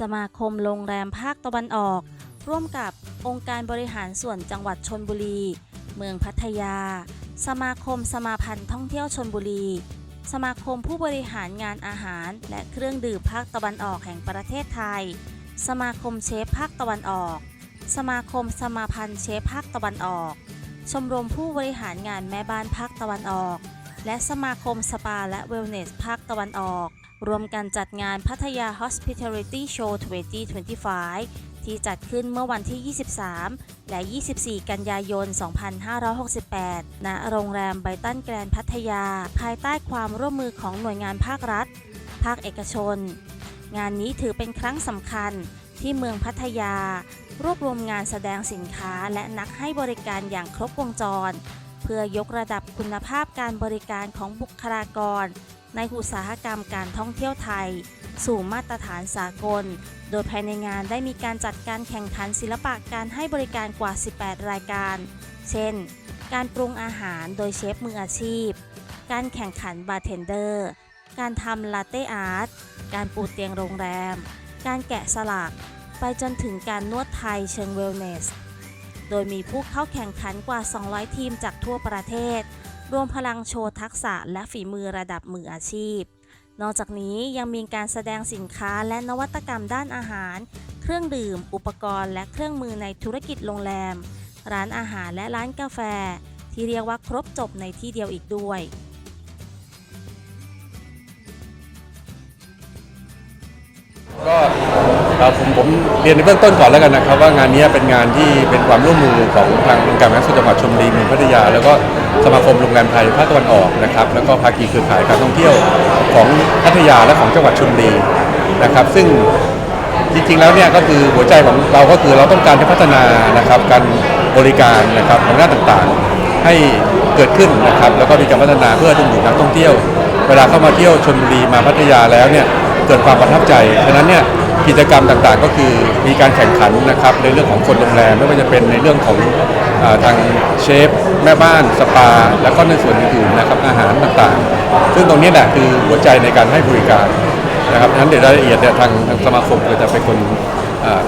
สมาคมโรงแรมภาคตะวันออก ร่วมกับองค์การบริหารส่วนจังหวัดชนบุรี เมืองพัทยา สมาคมสมาพันธ์ท่องเที่ยวชนบุรี สมาคมผู้บริหารงานอาหาร และเครื่องดื่มภาคตะวันออกแห่งประเทศไทย สมาคมเชฟภาคตะวันออก สมาคมสมาพันธ์เชฟภาคตะวันออก ชมรมผู้บริหารงานแม่บ้านภาคตะวันออก และสมาคมสปาและเวลเนสภาคตะวันออก รวมกันจัดงานพัทยา Hospitality Show 2025 ที่จัดขึ้นเมื่อวันที่ 23 และ 24 กันยายน 2568 ณ โรงแรมไบตันแกรนด์พัทยา ภายใต้ความร่วมมือของหน่วยงานภาครัฐ ภาคเอกชน งานนี้ถือเป็นครั้งสำคัญที่เมืองพัทยา รวบรวมงานแสดงสินค้าและนักให้บริการอย่างครบวงจร เพื่อยกระดับคุณภาพการบริการของบุคลากร ในอุตสาหกรรมการท่องเที่ยวไทย สู่มาตรฐานสากล โดยภายในงานได้มีการจัดการแข่งขันศิลปะการให้บริการกว่า 18 รายการ เช่น การปรุงอาหารโดยเชฟมืออาชีพ การแข่งขันบาร์เทนเดอร์ การทำลาเต้อาร์ต การปูเตียงโรงแรม การแกะสลัก ไปจนถึงการนวดไทยเชิงเวลเนส โดยมีผู้เข้าแข่งขันกว่า 200 ทีมจากทั่วประเทศ รวมพลังโชว์ทักษะและฝีมือระดับมืออาชีพ นอกจากนี้ยังมีการแสดงสินค้าและนวัตกรรมด้านอาหาร เครื่องดื่ม อุปกรณ์ และเครื่องมือในธุรกิจโรงแรม ร้านอาหารและร้านกาแฟ ที่เรียกว่าครบจบในที่เดียวอีกด้วยก็ผมผมเรียนในเบื้องต้นก่อนแล้วกันนะครับ ว่างานนี้เป็นงานที่เป็นความร่วมมือของทางองค์การบริหารส่วนจังหวัดชลบุรีเมืองพัทยา แล้วก็ สมาคมโรงแรมไทยภาคตะวันออกนะครับแล้วก็ภาคีเครือข่ายการท่องเที่ยวของพัทยาและของจังหวัดชลบุรีนะครับ ซึ่งจริงๆแล้วเนี่ยก็คือหัวใจของเราก็คือเราต้องการจะพัฒนานะครับการบริการนะครับของด้านต่างๆ ให้เกิดขึ้นนะครับ แล้วก็มีการพัฒนาเพื่อดึงดูดนักท่องเที่ยว เวลาเข้ามาเที่ยวชลบุรีมาพัทยาแล้วเนี่ยเกิดความประทับใจฉะนั้นเนี่ย กิจกรรมต่างๆ ก็คือมีการแข่งขันนะครับในเรื่องของคนโรงแรมไม่ว่าจะเป็นในเรื่องของทางเชฟแม่บ้านสปา แล้วก็ในส่วนอื่นๆนะครับอาหารต่างๆ ซึ่งตรงนี้แหละคือหัวใจในการให้บริการนะครับนั้นเดี๋ยวรายละเอียดเนี่ยทางทางสมาคมก็จะเป็นคน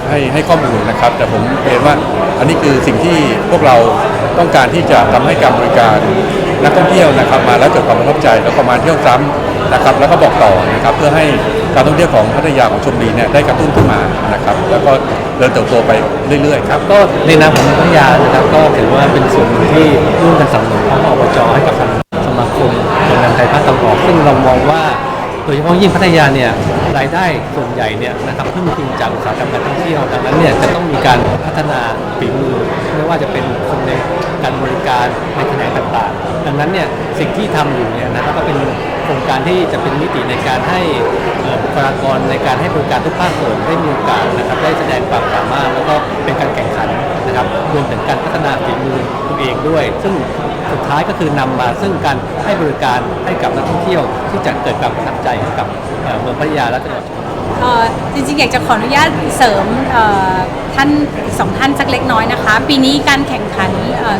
ให้ให้ข้อมูลนะครับ แต่ผมเรียนว่าอันนี้คือสิ่งที่พวกเราต้องการที่จะทำให้การบริการนักท่องเที่ยวนะครับ มาแล้วเกิดความประทับใจแล้วก็มาเที่ยวซ้ำนะครับ แล้วก็บอกต่อนะครับเพื่อให้ การท่องเที่ยวของพัทยาของชลบุรีเนี่ยได้กระตุ้นขึ้นมานะครับ แล้วก็เดินเติบโตไปเรื่อยๆครับ ก็ในนามของพัทยานะครับก็ถือว่าเป็นส่วนหนึ่งที่ร่วมกันสนับสนุนของอบจให้กับทางสมาคมโรงแรมไทยภาคตะวันออกซึ่งเรามองว่าโดยเฉพาะยิ่งพัทยาเนี่ยรายได้ส่วนใหญ่เนี่ยนะครับพึ่งพิงจากอุตสาหกรรมการท่องเที่ยวดังนั้นเนี่ยจะต้องมีการพัฒนาฝีมือไม่ว่าจะเป็นคนในการบริการในแขนงต่างๆ ดังนั้นเนี่ยสิ่งที่ทำอยู่เนี่ยนะครับก็เป็น รงการที่จะเป็นมิติในการให้บุคลากรในการให้บริการทุกภาคส่วนได้มีโอกาสนะครับได้แสดงความสามารถแล้วก็เป็นการแข่งขันนะครับรวมถึงการพัฒนาฝีมือตัวเองด้วย ซึ่งสุดท้ายก็คือนำมาซึ่งการให้บริการให้กับนักท่องเที่ยวที่จะเกิดความประทับใจให้กับเมืองพัทยาและจังหวัดชลบุรีจริงๆอยากจะขออนุญาตเสริมท่านอีกสองท่านสักเล็กน้อยนะคะ ปีนี้การแข่งขัน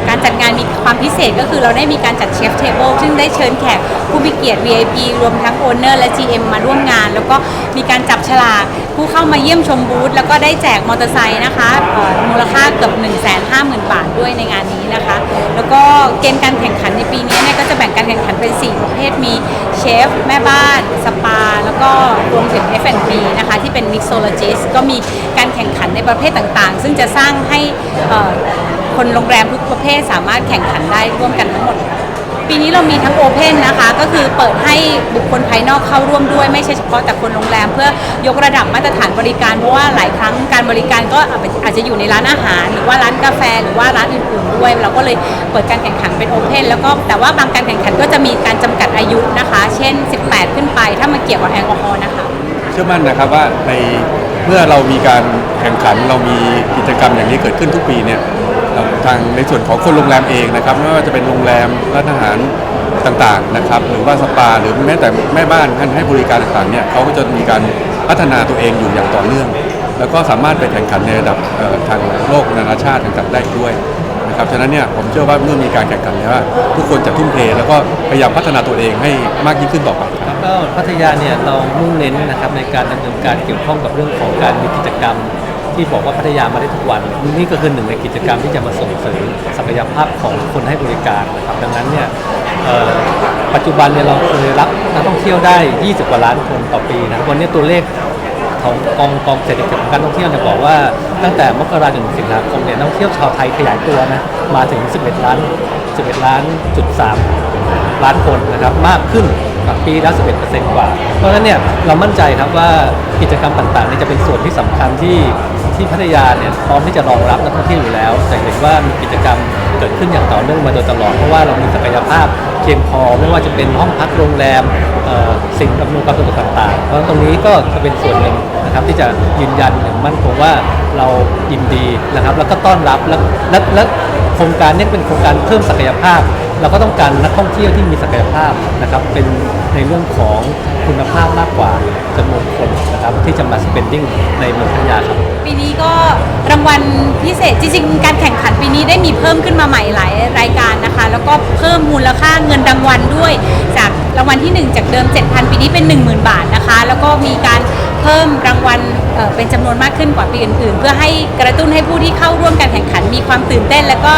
การจัดงานมีความพิเศษก็คือเราได้มีการจัดเชฟเทเบิลซึ่งได้เชิญแขกผู้มีเกียรติ VIP รวมทั้งโอนเนอร์และ GM มาร่วมงาน แล้วก็มีการจับฉลากผู้เข้ามาเยี่ยมชมบูธแล้วก็ได้แจกมอเตอร์ไซค์นะคะมูลค่าเกือบ 1 5 0 0 0 0 บาทด้วยในงานนี้นะคะ แล้วก็เกณฑ์การแข่งขันในปีนี้เนี่ยก็จะแบ่งการแข่งขันเป็น 4 ประเภทมีเชฟแม่บ้านสปา แล้วก็รวมถึง F&B นะคะที่เป็น mixologist ก็มีการแข่งขันในประเภทต่างๆ ซึ่งจะสร้างให้คนโรงแรมทุกประเภทสามารถแข่งขันได้ร่วมกันทั้งหมด ปีนี้เรามีทั้งโอเพนนะคะ ก็คือเปิดให้บุคคลภายนอกเข้าร่วมด้วย ไม่ใช่เฉพาะแต่คนโรงแรม เพื่อยกระดับมาตรฐานบริการ เพราะว่าหลายครั้งการบริการก็อาจจะอยู่ในร้านอาหาร หรือว่าร้านกาแฟ หรือว่าร้านอื่นๆด้วย เราก็เลยเปิดการแข่งขันเป็นโอเพนแล้วก็แต่ว่าบางการแข่งขันก็จะมีการจำกัดอายุนะคะ เช่น 18 ขึ้นไป ถ้ามาเกี่ยวกับแอลกอฮอล์นะคะ เชื่อมั่นนะครับว่าในเมื่อเรามีการแข่งขันเรามีกิจกรรมอย่างนี้เกิดขึ้นทุกปีเนี่ยทางในส่วนของคนโรงแรมเองนะครับไม่ว่าจะเป็นโรงแรมร้านอาหารต่างๆนะครับหรือว่าสปาหรือแม้แต่แม่บ้านท่านให้บริการต่างๆเนี่ยเขาก็จะมีการพัฒนาตัวเองอยู่อย่างต่อเนื่อง แล้วก็สามารถไปแข่งขันในระดับทางโลกนานาชาติต่างๆได้ด้วยนะครับฉะนั้นเนี่ยผมเชื่อว่าเมื่อมีการแข่งขันเนี่ยว่าทุกคนจะทุ่มเทแล้วก็พยายามพัฒนาตัวเองให้มากยิ่งขึ้นต่อไป ก็พัทยาเนี่ยเรามุ่งเน้นนะครับในการดำเนินการเกี่ยวข้องกับเรื่องของการมีกิจกรรม ที่บอกว่าพัทยามาได้ทุกวัน นี่ก็คือหนึ่งในกิจกรรมที่จะมาส่งเสริมศักยภาพของคนให้บริการนะครับดังนั้นเนี่ยเอ่อปัจจุบันเนี่ยเราเคยรับนักท่องเที่ยวได้ 20 กว่าล้านคนต่อปีนะครับวันนี้ตัวเลข ของกองกองเศรษฐกิจของการท่องเที่ยวเนี่ยบอกว่าตั้งแต่มกราคมถึงสิงหาคมเนี่ยนักท่องเที่ยวชาวไทยขยายตัวนะมาถึง 11 ล้าน 11 ล้านจุด3ล้านคนนะครับมากขึ้น กับปีล้ว11%กว่า เพราะฉะนั้นเนี่ยเรามั่นใจครับว่ากิจกรรมต่างๆเนี่ยจะเป็นส่วนที่สำคัญที่ที่พัทยาเนี่ยพร้อมที่จะรองรับนักท่องเที่ยวอยู่แล้ว แต่เห็นว่ามีกิจกรรมเกิดขึ้นอย่างต่อเนื่องมาโดยตลอด เพราะว่าเรามีศักยภาพเพียงพอไม่ว่าจะเป็นห้องพักโรงแรมสิ่งอำนวยความสะดวกต่างๆ เพราะตรงนี้ก็จะเป็นส่วนหนึ่งนะครับที่จะยืนยันอย่างมั่นคงว่าเรายินดีนะครับ แล้วก็ต้อนรับและและ โครงการนี้เป็นโครงการเพิ่มศักยภาพ เราก็ต้องการนักท่องเที่ยวที่มีศักยภาพนะครับเป็นในเรื่องของคุณภาพมากกว่าจำนวนคนนะครับที่จะมา spending ในเมืองพัทยาครับ ปีนี้ก็รางวัลพิเศษจริงๆ การแข่งขันปีนี้ได้มีเพิ่มขึ้นมาใหม่หลายรายการนะคะ แล้วก็เพิ่มมูลค่าเงินรางวัลด้วย จากรางวัลที่ 1 จากเดิม 7,000 ปีนี้เป็น 10,000 บาทนะคะ แล้วก็มีการ เพิ่มรางวัลเป็นจำนวนมากขึ้นกว่าปีอื่น ๆ เพื่อให้กระตุ้นให้ผู้ที่เข้าร่วมการแข่งขันมีความตื่นเต้น และก็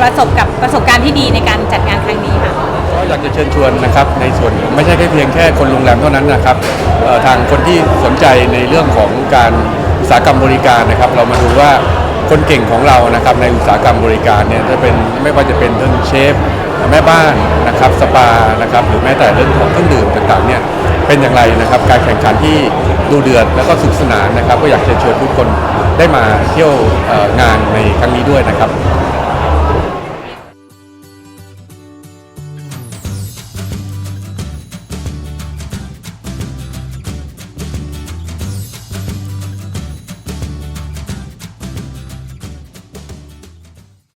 ประสบกับประสบการณ์ที่ดีในการจัดงานครั้งนี้ค่ะก็อยากจะเชิญชวนนะครับในส่วนไม่ใช่แค่เพียงแค่คนโรงแรมเท่านั้นนะครับทางคนที่สนใจในเรื่องของการอุตสาหกรรมบริการนะครับ เรามาดูว่าคนเก่งของเรานะครับในอุตสาหกรรมบริการเนี่ยจะเป็นไม่ว่าจะเป็นทั้งเชฟแม่บ้านนะครับสปานะครับหรือแม้แต่เรื่องของเครื่องดื่มต่างๆเนี่ย เป็นอย่างไรนะครับ การแข่งขันที่ดูเดือดแล้วก็สุขสนานนะครับ ก็อยากจะเชิญทุกคนได้มาเที่ยวงานในครั้งนี้ด้วยนะครับ